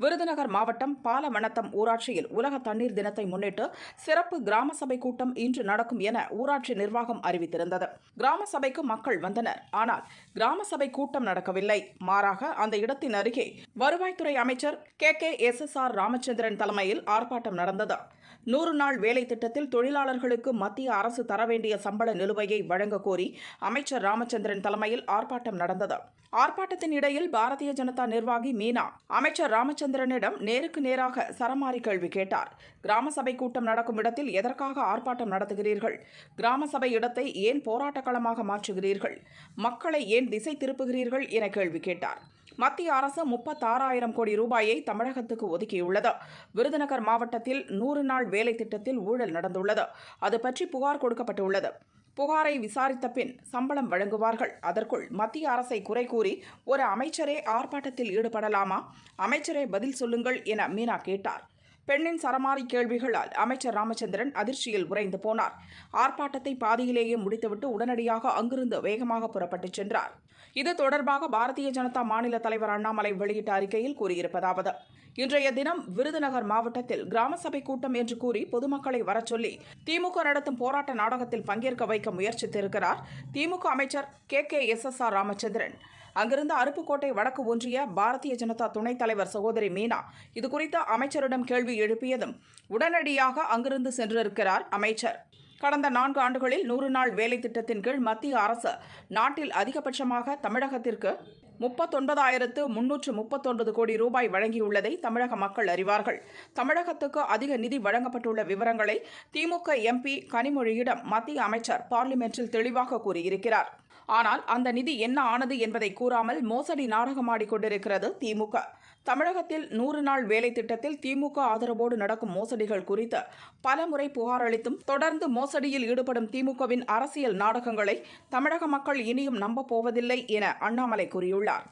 விருதுநகர் மாவட்டம் பாலவனத்தம் ஊராட்சியில் உலக தண்ணீர் தினத்தை முன்னிட்டு சிறப்பு கிராம சபை கூட்டம் இன்று நடக்கும் என ஊராட்சி நிர்வாகம் அறிவித்திருந்தது. கிராம சபைக்கு மக்கள் வந்தனர். ஆனால் கிராம சபை கூட்டம் நடக்கவில்லை. மாறாக அந்த இடத்தின் அருகே வருவாய்த்துறை அமைச்சர் K. K. S. S. R. Ramachandran தலைமையில் ஆர்ப்பாட்டம் நடந்தது. நூறு நாள் வேலை திட்டத்தில் தொழிலாளர்களுக்கு மத்திய அரசு தர வேண்டிய சம்பள நிலுவையை வழங்க கோரி அமைச்சர் ராமச்சந்திரன் தலைமையில் ஆர்ப்பாட்டம் நடந்தது. ஆர்ப்பாட்டத்தின் இடையில் பாரதிய ஜனதா நிர்வாகி மீனா. அமைச்சர் ராமச்சந்திரனிடம் நேருக்கு நேராக சரமாரி கேள்வி கேட்டார். கிராம சபை கூட்டம் நடக்கும் இடத்தில் எதற்காக ஆர்ப்பாட்டம் நடத்துகிறீர்கள்? கிராம சபை இடத்தை ஏன் போராட்ட களமாக மாற்றுகிறீர்கள்? மக்களை ஏன் திசை திருப்புகிறீர்கள் என கேள்வி கேட்டார். மத்திய அரசு முப்பத்தாறாயிரம் கோடி ரூபாயை தமிழகத்துக்கு ஒதுக்கியுள்ளது. விருதுநகர் மாவட்டத்தில் நூறு நாள் வேலை திட்டத்தில் ஊழல் நடந்துள்ளது. அது பற்றி புகார் கொடுக்கப்பட்டுள்ளது. புகாரை விசாரித்த பின் சம்பளம் வழங்குவார்கள். அதற்குள் மத்திய அரசை குறை கூறி ஒரு அமைச்சரே ஆர்ப்பாட்டத்தில் ஈடுபடலாமா? அமைச்சரே பதில் சொல்லுங்கள் என மீனா கேட்டார். பெண்ணின் சரமாரி கேள்விகளால் அமைச்சர் ராமச்சந்திரன் அதிர்ச்சியில் உறைந்து போனார். ஆர்ப்பாட்டத்தை பாதியிலேயே முடித்துவிட்டு உடனடியாக அங்கிருந்து வேகமாக புறப்பட்டுச் சென்றார். இது தொடர்பாக பாரதிய ஜனதா மாநில தலைவர் அண்ணாமலை வெளியிட்ட அறிக்கையில் கூறியிருப்பதாவது இன்றைய தினம் விருதுநகர் மாவட்டத்தில் கிராம சபை கூட்டம் என்று கூறி பொதுமக்களை வரச்சொல்லி திமுக நடத்தும் போராட்ட நாடகத்தில் பங்கேற்க வைக்க முயற்சித்திருக்கிறார் திமுக அமைச்சர் K K S S R Ramachandran. அங்கிருந்து அருப்புக்கோட்டை வடக்கு ஒன்றிய பாரதிய ஜனதா துணைத் தலைவர் சகோதரி மீனா. இது குறித்து அமைச்சரிடம் கேள்வி எழுப்பியதும் உடனடியாக அங்கிருந்து சென்றிருக்கிறார் அமைச்சர். கடந்த நான்கு ஆண்டுகளில் நூறு நாள் வேலை திட்டத்தின் கீழ் மத்திய அரசு நாட்டில் அதிகபட்சமாக தமிழகத்திற்கு முப்பத்தொன்பதாயிரத்து முன்னூற்று முப்பத்தொன்பது கோடி ரூபாய் வழங்கியுள்ளதை தமிழக மக்கள் அறிவார்கள். தமிழகத்துக்கு அதிக நிதி வழங்கப்பட்டுள்ள விவரங்களை திமுக எம்பி கனிமொழியிடம் மத்திய அமைச்சர் பார்லிமென்ட்டில் தெளிவாக கூறியிருக்கிறார். ஆனால் அந்த நிதி என்ன ஆனது என்பதை கூறாமல் மோசடி நாடகமாடி கொண்டிருக்கிறது திமுக. தமிழகத்தில் நூறு நாள் வேலை திட்டத்தில் திமுக ஆதரவோடு நடக்கும் மோசடிகள் குறித்து பலமுறை புகார் அளித்தும் தொடர்ந்து மோசடியில் ஈடுபடும் திமுகவின் அரசியல் நாடகங்களை தமிழக மக்கள் இனியும் நம்பப் போவதில்லை என அண்ணாமலை கூறியுள்ளார்.